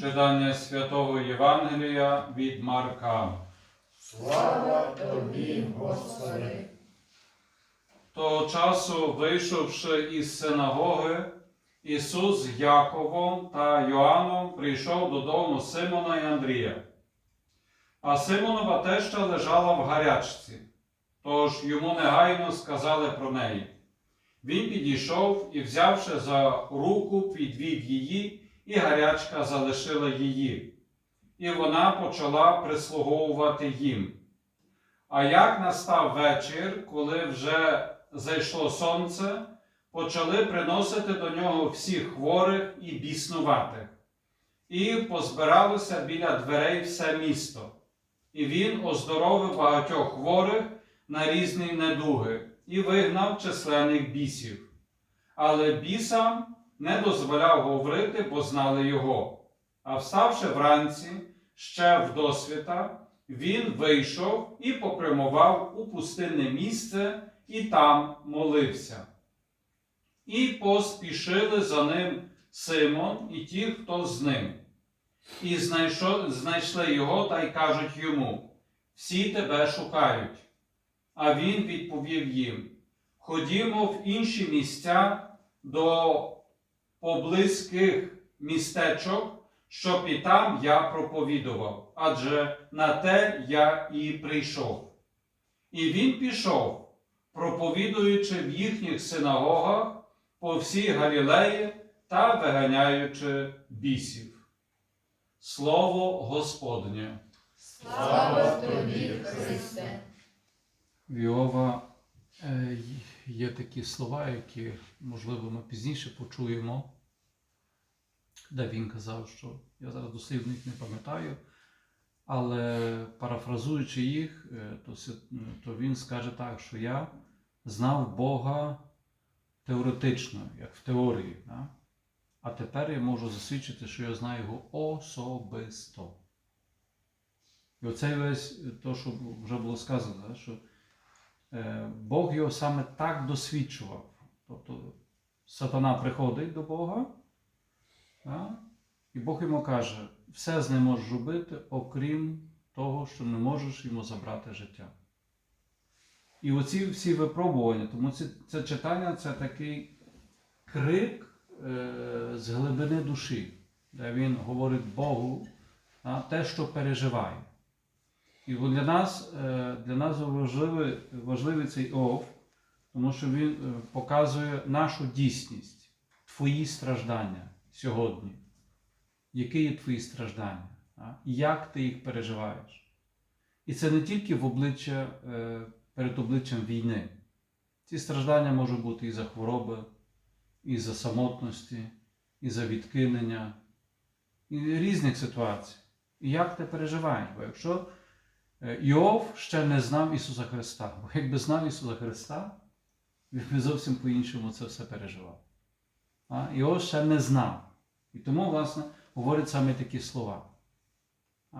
Читання святого Євангелія від Марка. Слава тобі, Господи! Того часу, вийшовши із синагоги, Ісус з Яковом та Йоанном прийшов додому Симона і Андрія. А Симонова теща лежала в гарячці, тож йому негайно сказали про неї. Він підійшов і, взявши за руку, підвів її, і гарячка залишила її. І вона почала прислуговувати їм. А як настав вечір, коли вже зайшло сонце, почали приносити до нього всіх хворих і біснуватих, і позбиралося біля дверей все місто. І він оздоровив багатьох хворих на різні недуги і вигнав численних бісів. Але бісам не дозволяв говорити, бо знали його. А вставши вранці, ще в досвіта, він вийшов і попрямував у пустинне місце і там молився. І поспішили за ним Симон і ті, хто з ним. І знайшли його та й кажуть йому: Всі тебе шукають. А він відповів їм: Ходімо в інші місця до поблизьких містечок, щоб і там я проповідував, адже на те я і прийшов. І він пішов, проповідуючи в їхніх синагогах по всій Галілеї та виганяючи бісів. Слово Господнє. Слава тобі, Христе! Е, є такі слова, які, можливо, ми пізніше почуємо, де він казав, що я зараз дослівно їх не пам'ятаю, але парафразуючи їх, е, то, він скаже так, що я знав Бога теоретично, як в теорії. Да? А тепер я можу засвідчити, що я знаю його особисто. І оце весь то, що вже було сказано, що е, Бог його саме так досвідчував. Тобто сатана приходить до Бога, і Бог йому каже, все з ним можеш робити, окрім того, що не можеш йому забрати життя. І оці всі випробування, тому це, це читання це такий крик е, з глибини душі, де він говорить Богу а, те, що переживає. І для нас, е, для нас важливий, важливий цей ов, тому що він е, показує нашу дійсність, твої страждання сьогодні. Які є твої страждання? як ти їх переживаєш? І це не тільки в обличчя, е, перед обличчям війни. Ці страждання можуть бути і за хвороби, і за самотності, і за відкинення, і різних ситуацій. І як ти переживаєш? Бо якщо е, Іов ще не знав Ісуса Христа, бо якби знав Ісуса Христа, він би зовсім по-іншому це все переживав. А? Іов ще не знав. І тому, власне, говорять саме такі слова. А?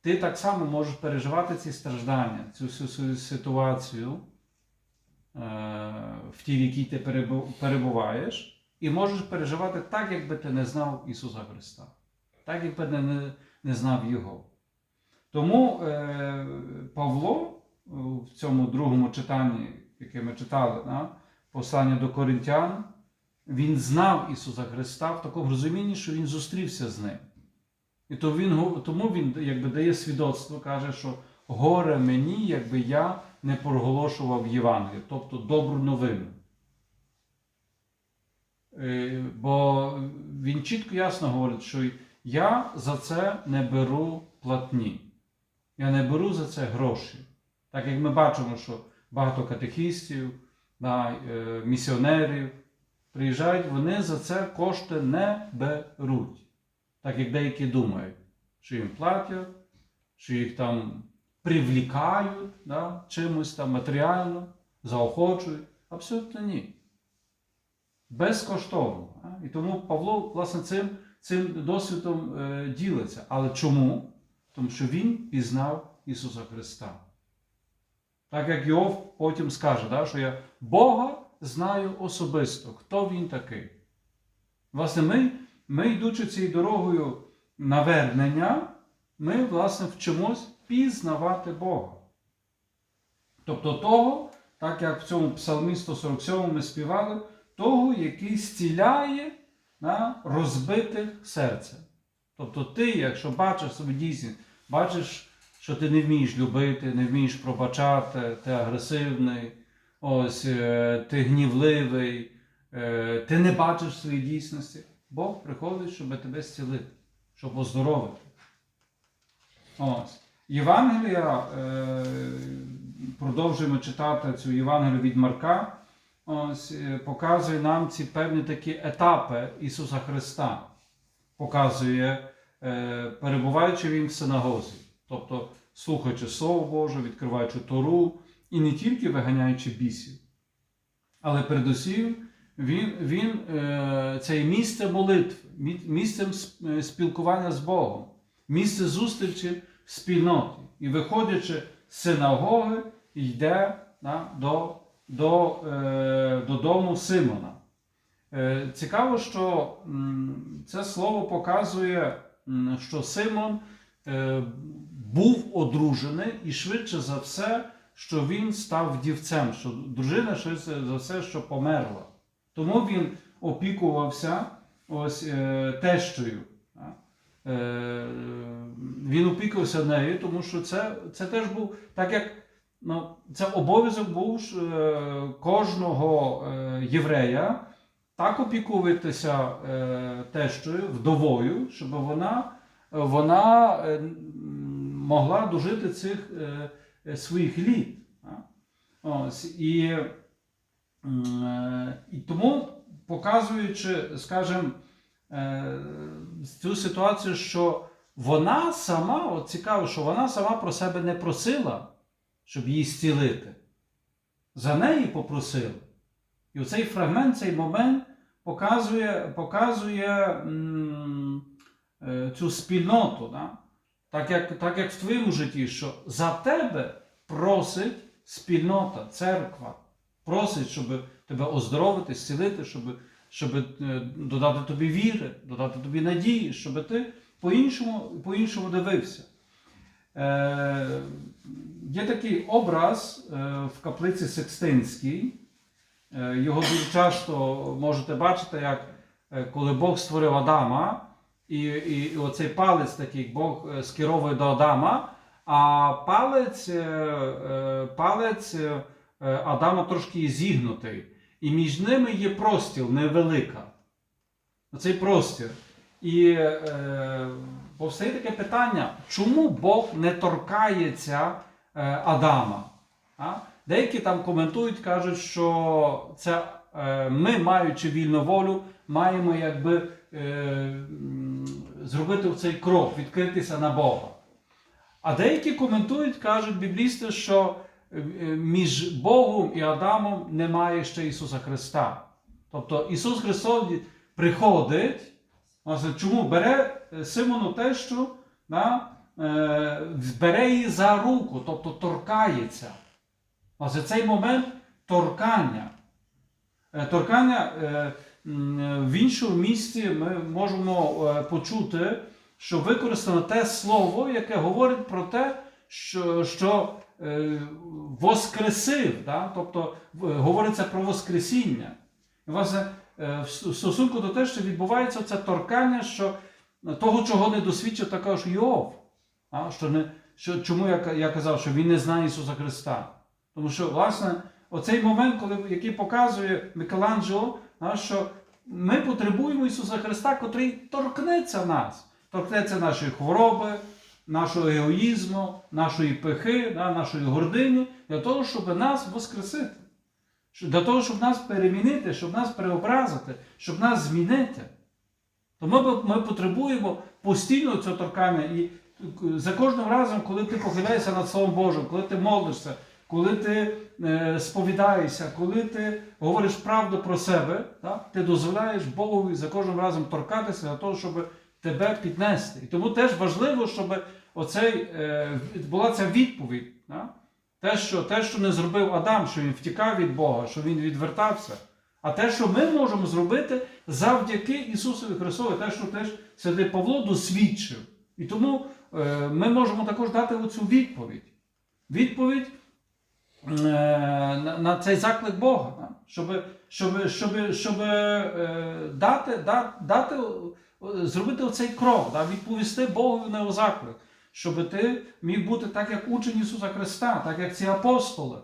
Ти так само можеш переживати ці страждання, цю всю ситуацію, е, в тій, в якій ти перебуваєш, і можеш переживати так, якби ти не знав Ісуса Христа, так, якби не, не знав Його. Тому е, Павло е, в цьому другому читанні, яке ми читали, да, послання до Коринтян, він знав Ісуса Христа в такому розумінні, що Він зустрівся з ним. І то він, тому він якби, дає свідоцтво, каже, що горе мені, якби я не проголошував Євангелію, тобто добру новину. Е, Бо він чітко ясно говорить, що я за це не беру платні. Я не беру за це гроші. Так як ми бачимо, що багато катехістів, е, місіонерів приїжджають, вони за це кошти не беруть. Так як деякі думають, що їм платять, що їх там привлікають да, чимось там матеріально, заохочують. Абсолютно ні. Безкоштовно. І тому Павло, власне, цим, цим досвідом е, ділиться. Але чому? Тому що він пізнав Ісуса Христа. Так як Йов потім скаже, да, що я Бога знаю особисто, хто він такий. Власне, ми, ми йдучи цією дорогою навернення ми, власне, вчимось пізнавати Бога. Тобто того, так як в цьому псалмі 147 ми співали, того, який зціляє на розбите серце. Тобто ти, якщо бачиш собі дійсно, бачиш, що ти не вмієш любити, не вмієш пробачати, ти агресивний, ось, е, ти гнівливий, е, ти не бачиш своєї дійсності, Бог приходить, щоб тебе зцілити, щоб оздоровити. Ось. Євангелія, е, продовжуємо читати цю Євангелію від Марка, ось, показує нам ці певні такі етапи Ісуса Христа. Показує, перебуваючи Він в синагозі, тобто слухаючи Слово Боже, відкриваючи Тору і не тільки виганяючи бісів, але передусім він, він, е, це місце молитви, місцем е, спілкування з Богом, місце зустрічі в спільноті. І виходячи з синагоги, йде да, до, до, е, додому Симона. Е, цікаво, що це слово показує, що Симон е, був одружений і швидше за все, що він став вдівцем, що дружина швидше за все, що померла. Тому він опікувався ось е, тещою. Е, він опікувався нею, тому що це, це теж був, так як ну, це обов'язок був кожного єврея так опікуватися е, тещою, вдовою, щоб вона, вона е, могла дожити цих е, своїх літ. Ось, і, і тому, показуючи, скажімо, цю ситуацію, що вона сама, от цікаво, що вона сама про себе не просила, щоб її зцілити. За неї попросили. І оцей фрагмент, цей момент показує, показує м, е, цю спільноту. Да? Так, як, так як в твоєму житті, що за тебе просить спільнота, церква, просить, щоб тебе оздоровити, зцілити, щоб, щоб е, додати тобі віри, додати тобі надії, щоб ти по-іншому, по-іншому дивився. Е, є такий образ е, в каплиці Секстинській. Е, Його дуже часто можете бачити, як е, коли Бог створив Адама, і, і, і оцей палець такий Бог е, скеровує до Адама, а палець, палець Адама трошки зігнутий. І між ними є простіл невелика. Оцей простір. І е, повстає таке питання, чому Бог не торкається Адама? А? Деякі там коментують, кажуть, що це ми, маючи вільну волю, маємо якби е, зробити цей крок, відкритися на Бога. А деякі коментують, кажуть біблісти, що е, між Богом і Адамом немає ще Ісуса Христа. Тобто Ісус Христос приходить, чому бере е, Симону тещу, да, бере її за руку, тобто торкається. Власне, цей момент торкання. Е, Торкання е, в іншому місці ми можемо е, почути, що використано те слово, яке говорить про те, що, що е, воскресив, да? тобто говориться про Воскресіння. І, власне, е, в стосунку до те, що відбувається це торкання, що того, чого не досвідчив також Йов. А? Що не, що, чому я, я казав, що він не знає Ісуса Христа? Тому що, власне, оцей момент, коли, який показує Микеланджело, а, що ми потребуємо Ісуса Христа, котрий торкнеться нас, торкнеться нашої хвороби, нашого егоїзму, нашої пихи, нашої гордині, для того, щоб нас воскресити. Для того, щоб нас перемінити, щоб нас преобразити, щоб нас змінити. Тому ми, потребуємо постійно цього торкання. І за кожним разом, коли ти похиляєшся над Словом Божим, коли ти молишся, коли ти е, сповідаєшся, коли ти говориш правду про себе, ти дозволяєш Богові за кожним разом торкатися для того, щоб тебе піднести. І тому теж важливо, щоб оцей, е, була ця відповідь. Те, що, те, що не зробив Адам, що він втікав від Бога, що він відвертався. а те, що ми можемо зробити завдяки Ісусові Христові, те, що теж Святий Павло досвідчив. І тому е, ми можемо також дати оцю відповідь. Відповідь на, на цей заклик Бога, да? щоб, щоб, щоб, щоб е, дати, да, дати, е, зробити оцей крок, да? відповісти Богові на його заклик, щоб ти міг бути так, як учень Ісуса Христа, так як ці апостоли,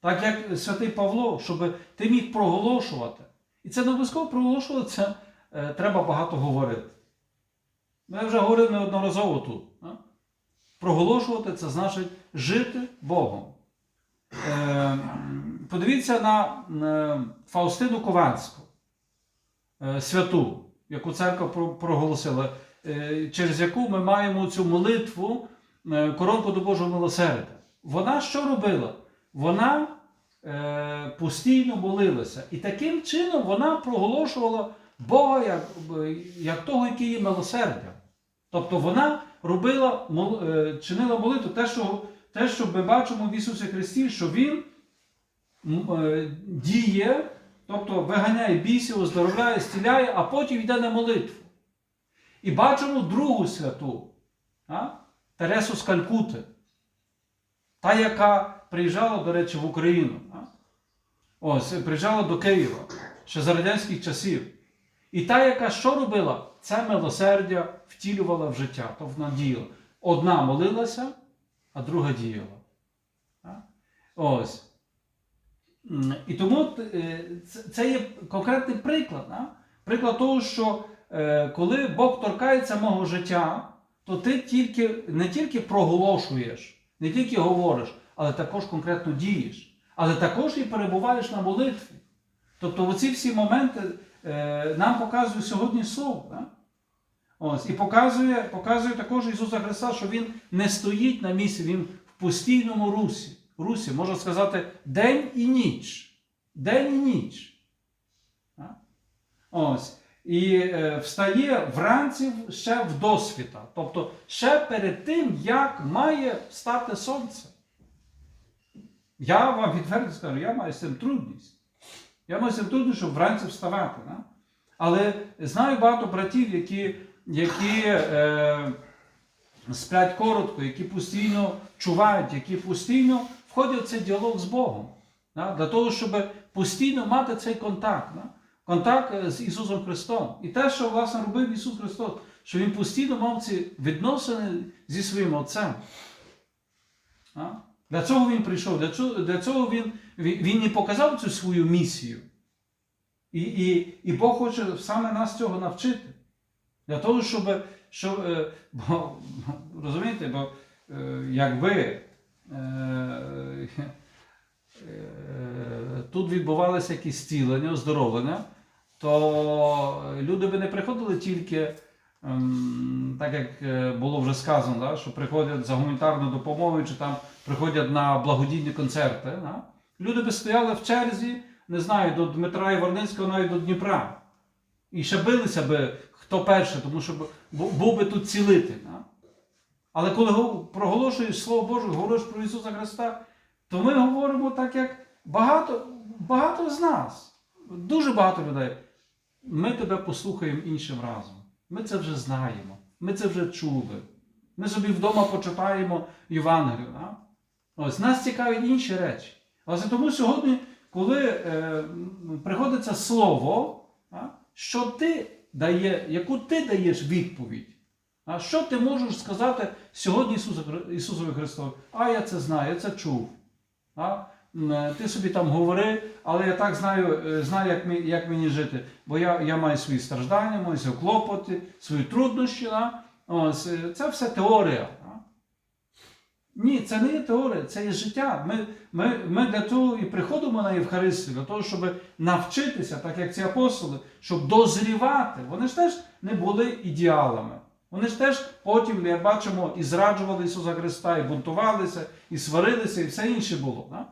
так як святий Павло, щоб ти міг проголошувати. І це не обов'язково проголошувати, це е, треба багато говорити. Ми вже говорили неодноразово тут. да? Проголошувати це значить жити Богом. Е, подивіться на е, Фаустину Кованську, е, святу, яку церква проголосила, через яку ми маємо цю молитву коронку до Божого милосердя. Вона що робила? Вона постійно молилася. І таким чином вона проголошувала Бога як, як того, який є милосердям. Тобто вона робила, чинила молитву, те, що, те, що ми бачимо в Ісусі Христі, що Він е, діє, тобто виганяє бісів, оздоровляє, стіляє, а потім йде на молитву. І бачимо другу святу, а? Тересу з Калькути, та, яка приїжджала, до речі, в Україну. А? Ось, приїжджала до Києва ще за радянських часів. І та, яка що робила? Це милосердя втілювала в життя, тобто вона діяла. Одна молилася, а друга діяла. Ось. І тому е, це- є конкретний приклад. Приклад того, що е, коли Бог торкається мого життя, то ти тільки, не тільки проголошуєш, не тільки говориш, але також конкретно дієш. Але також і перебуваєш на молитві. Тобто оці всі моменти е, нам показує сьогодні Слово. Ось, і показує, показує також Ісуса Христа, що Він не стоїть на місці, Він в постійному русі. Русі, можна сказати, день і ніч. День і ніч. Ось. І е, встає вранці ще в досвіта. Тобто ще перед тим, як має встати сонце. Я вам відверто скажу, я маю з цим трудність. Я маю з цим трудність, щоб вранці вставати. Да? Але знаю багато братів, які, які е, сплять коротко, які постійно чувають, які постійно входять в цей діалог з Богом. Да? Для того, щоб постійно мати цей контакт. Да? Контакт е, з Ісусом Христом. І те, що власне робив Ісус Христос, що Він постійно мав ці відносини зі своїм Отцем. А? Для цього він прийшов, для цього, для цього він, він не показав цю свою місію. І, і, і Бог хоче саме нас цього навчити. Для того, щоб. щоб е, бо, розумієте, бо е, якби е, тут відбувалися якісь зцілення, оздоровлення, то люди би не приходили тільки, ем, так як було вже сказано, да, що приходять за гуманітарною допомогою, чи там приходять на благодійні концерти. Да? Люди би стояли в черзі, не знаю, до Дмитра Іварницького, навіть до Дніпра. І ще билися би хто перший, тому що був би тут цілитель. Да? Але коли проголошуєш Слово Боже, говориш про Ісуса Христа, то ми говоримо так, як багато, багато з нас, дуже багато людей. Ми тебе послухаємо іншим разом. Ми це вже знаємо, ми це вже чули. Ми собі вдома почитаємо Євангелію. Да? Ось нас цікавлять інші речі. Власне, тому сьогодні, коли е, приходиться слово, а, що ти дає, яку ти даєш відповідь? А що ти можеш сказати сьогодні Ісусові Христові? А я це знаю, я це чув. А? Е, Ти собі там говори, але я так знаю, е, знаю як, мені, як мені жити. Бо я, я маю свої страждання, маю свої клопоти, свої труднощі. Да? Ось, е, це все теорія. Ні, це не є теорія, це є життя. Ми, ми, ми для того і приходимо на Євхаристію, для того, щоб навчитися, так як ці апостоли, щоб дозрівати. Вони ж теж не були ідеалами. Вони ж теж потім, як бачимо, і зраджували Ісуса Христа, і бунтувалися, і сварилися, і все інше було. Да?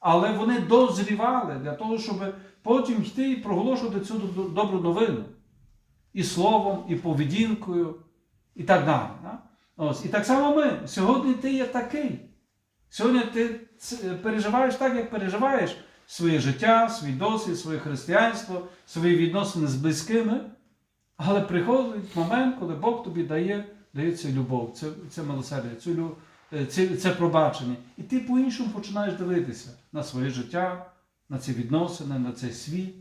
Але вони дозрівали для того, щоб потім йти і проголошувати цю добру новину. І словом, і поведінкою, і так далі. Да? Ось. І так само ми. Сьогодні ти є такий. Сьогодні ти переживаєш так, як переживаєш, своє життя, свій досвід, своє християнство, свої відносини з близькими. Але приходить момент, коли Бог тобі дає, дає цю любов, це, це милосердя, цю, е, це, це пробачення. І ти по-іншому починаєш дивитися на своє життя, на ці відносини, на цей світ,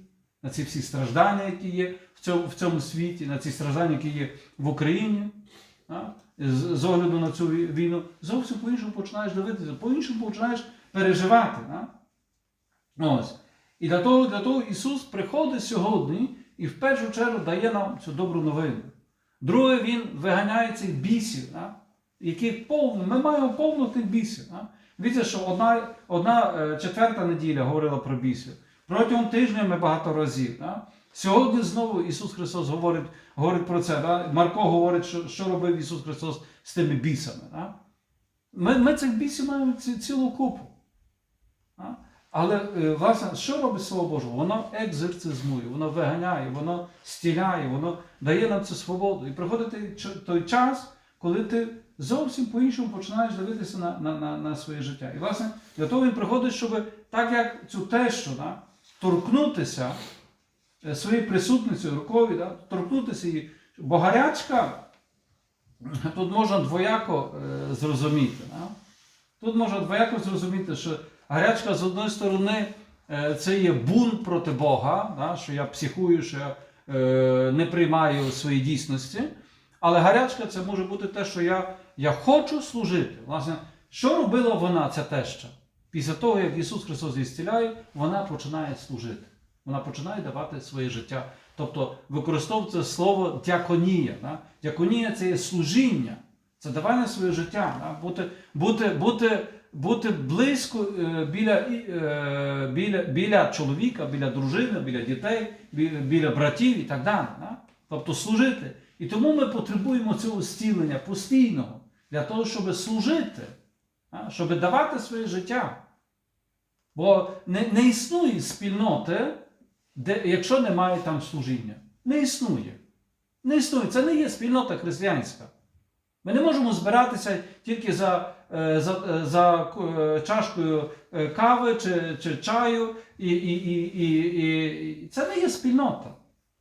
на ці всі страждання, які є в цьому, в цьому світі, на ці страждання, які є в Україні. а, З, огляду на цю війну, зовсім по-іншому починаєш дивитися, по-іншому починаєш переживати. а. Ось. І для того, для того Ісус приходить сьогодні і в першу чергу дає нам цю добру новину. Друге, Він виганяє цих бісів, а, яких повно, ми маємо повно тих бісів. А. Дивіться, що одна, одна е, четверта неділя говорила про бісів. Протягом тижня ми багато разів. А. Сьогодні знову Ісус Христос говорить, говорить про це. Да? Марко говорить, що, що робив Ісус Христос з тими бісами. Да? Ми, ми цих бісів маємо ці- цілу купу. А? Але е, власне, що робить Слово Боже? Воно екзорцизмує, воно виганяє, воно стіляє, воно дає нам цю свободу. І приходить той час, коли ти зовсім по-іншому починаєш дивитися на, на, на, на своє життя. І власне для того він приходить, щоб так як цю тещу да, торкнутися своєю присутністю рукою, да, торкнутися її. Бо гарячка тут можна двояко е, зрозуміти. Да? Тут можна двояко зрозуміти, що гарячка з одної сторони е, це є бунт проти Бога, да? що я психую, що я е, не приймаю свої дійсності. Але гарячка це може бути те, що я, я хочу служити. Власне, що робила вона, ця теща? Після того, як Ісус Христос зціляє, вона починає служити. Вона починає давати своє життя. Тобто використовується слово дяконія. Да? Дяконія це є служіння, це давання своє життя, да? бути, бути, бути, бути близько е, біля, е, біля, біля чоловіка, біля дружини, біля дітей, біля, біля братів і так далі. Да? Тобто служити. І тому ми потребуємо цього зцілення постійного для того, щоб служити, да? щоб давати своє життя. Бо не, не існує спільноти, де, якщо немає там служіння. Не існує. Не існує. Це не є спільнота християнська. Ми не можемо збиратися тільки за, е, за, е, за е, чашкою кави чи, чи чаю, і, і, і, і, і це не є спільнота.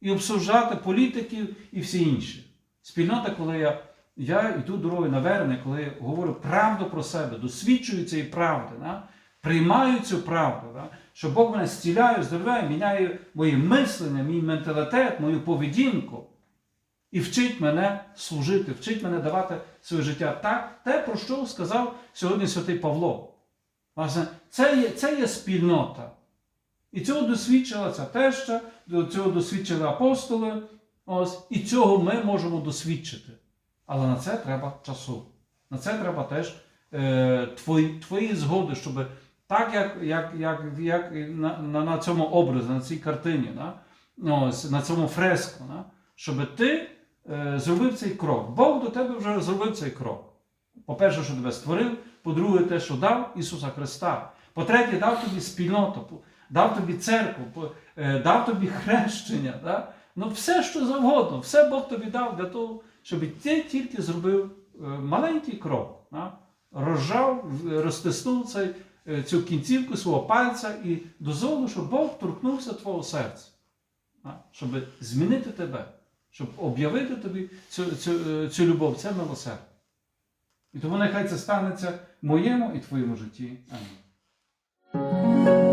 І обсуждати політиків і всі інші. Спільнота, коли я, я йду дорогою наверне, коли я говорю правду про себе, досвідчую цієї правди, да? Приймаю цю правду, да? що Бог мене зціляє, здоровляє, міняє моє мислення, мій менталітет, мою поведінку. І вчить мене служити, вчить мене давати своє життя так, те, про що сказав сьогодні святий Павло. Власне, це є, це є спільнота. І цього досвідчила ця теща, цього досвідчили апостоли. Ось, і цього ми можемо досвідчити. Але на це треба часу. На це треба теж е, твої, твої згоди, щоб так, як, як, як, як на, на, на цьому образі, на цій картині, да? ось, на цьому фреску, да? щоб ти е, зробив цей крок. Бог до тебе вже зробив цей крок. По-перше, що тебе створив, по-друге, те, що дав Ісуса Христа. По-третє, дав тобі спільноту, дав тобі церкву, е, дав тобі хрещення. Да? Ну, все, що завгодно, все Бог тобі дав для того, щоб ти тільки зробив е, маленький крок. Да? Розжав, розтиснув цей, цю кінцівку свого пальця і дозволив, щоб Бог торкнувся твого серця. Щоб змінити тебе, щоб об'явити тобі цю, цю, е, цю любов, це милосердя. І тому нехай це станеться в моєму і твоєму житті. Амінь.